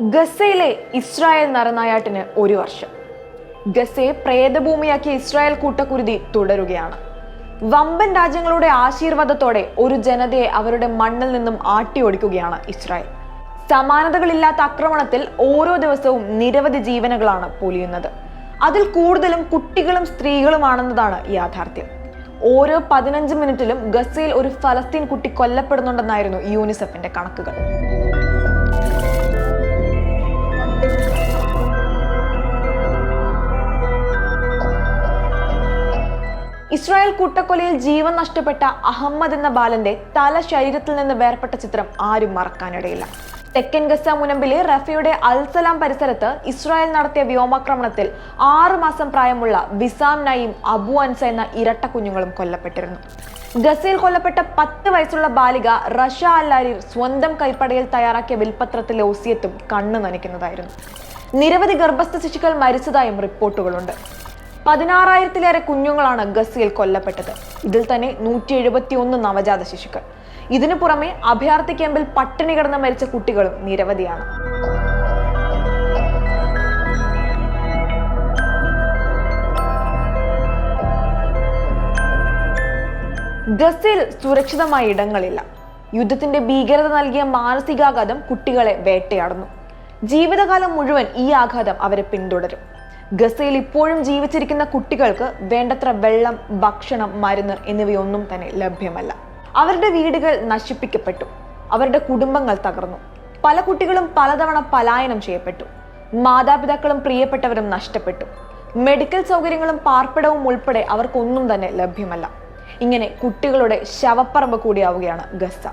ഗസയിലെ ഇസ്രായേൽ നരനായാട്ടിന് ഒരു വർഷം. ഗസയെ പ്രേതഭൂമിയാക്കിയ ഇസ്രായേൽ കൂട്ടക്കുരുതി തുടരുകയാണ്. വമ്പൻ രാജ്യങ്ങളുടെ ആശീർവാദത്തോടെ ഒരു ജനതയെ അവരുടെ മണ്ണിൽ നിന്നും ആട്ടിയൊടിക്കുകയാണ് ഇസ്രായേൽ. സമാനതകളില്ലാത്ത ആക്രമണത്തിൽ ഓരോ ദിവസവും നിരവധി ജീവനുകളാണ് പൊലിയുന്നത്. അതിൽ കൂടുതലും കുട്ടികളും സ്ത്രീകളുമാണെന്നതാണ് യാഥാർത്ഥ്യം. ഓരോ പതിനഞ്ച് മിനിറ്റിലും ഗസയിൽ ഒരു ഫലസ്തീൻ കുട്ടി കൊല്ലപ്പെടുന്നുണ്ടെന്നായിരുന്നു യൂണിസെഫിന്റെ കണക്കുകൾ. ഇസ്രായേൽ കൂട്ടക്കൊലയിൽ ജീവൻ നഷ്ടപ്പെട്ട അഹമ്മദ് എന്ന ബാലന്റെ തല ശരീരത്തിൽ നിന്ന് വേർപെട്ട ചിത്രം ആരും മറക്കാനിടയില്ല. തെക്കൻ ഗസ മുനമ്പിലെ റഫയുടെ അൽസലാം പരിസരത്ത് ഇസ്രായേൽ നടത്തിയ വ്യോമാക്രമണത്തിൽ ആറു മാസം പ്രായമുള്ള വിസാം നയിം അബു അൻസ എന്ന ഇരട്ട കുഞ്ഞുങ്ങളും കൊല്ലപ്പെട്ടിരുന്നു. ഗസയിൽ കൊല്ലപ്പെട്ട പത്ത് വയസ്സുള്ള ബാലിക റഷ അല്ലാരിർ സ്വന്തം കൈപ്പടയിൽ തയ്യാറാക്കിയ വിൽപ്പത്രത്തിലെ ഒസിയത്തും കണ്ണു നനയ്ക്കുന്നതായിരുന്നു നിരവധി ഗർഭസ്ഥ ശിശുക്കൾ മരിച്ചതായും റിപ്പോർട്ടുകളുണ്ട്. പതിനാറായിരത്തിലേറെ കുഞ്ഞുങ്ങളാണ് ഗസയിൽ കൊല്ലപ്പെട്ടത്. ഇതിൽ തന്നെ നൂറ്റി എഴുപത്തി ഒന്ന് നവജാത ശിശുക്കൾ. ഇതിനു പുറമെ അഭയാർത്ഥി ക്യാമ്പിൽ പട്ടിണി കിടന്ന് മരിച്ച കുട്ടികളും നിരവധിയാണ്. ഗസയിൽ സുരക്ഷിതമായ ഇടങ്ങളില്ല. യുദ്ധത്തിന്റെ ഭീകരത നൽകിയ മാനസികാഘാതം കുട്ടികളെ വേട്ടയാടുന്നു. ജീവിതകാലം മുഴുവൻ ഈ ആഘാതം അവരെ പിന്തുടരും. ഗസയിൽ ഇപ്പോഴും ജീവിച്ചിരിക്കുന്ന കുട്ടികൾക്ക് വേണ്ടത്ര വെള്ളം ഭക്ഷണം മരുന്ന് എന്നിവയൊന്നും തന്നെ ലഭ്യമല്ല. അവരുടെ വീടുകൾ നശിപ്പിക്കപ്പെട്ടു. അവരുടെ കുടുംബങ്ങൾ തകർന്നു. പല കുട്ടികളും പലതവണ പലായനം ചെയ്യപ്പെട്ടു. മാതാപിതാക്കളും പ്രിയപ്പെട്ടവരും നഷ്ടപ്പെട്ടു. മെഡിക്കൽ സൗകര്യങ്ങളും പാർപ്പിടവും ഉൾപ്പെടെ അവർക്കൊന്നും തന്നെ ലഭ്യമല്ല. ഇങ്ങനെ കുട്ടികളുടെ ശവപ്പറമ്പ് കൂടിയാവുകയാണ് ഗസ.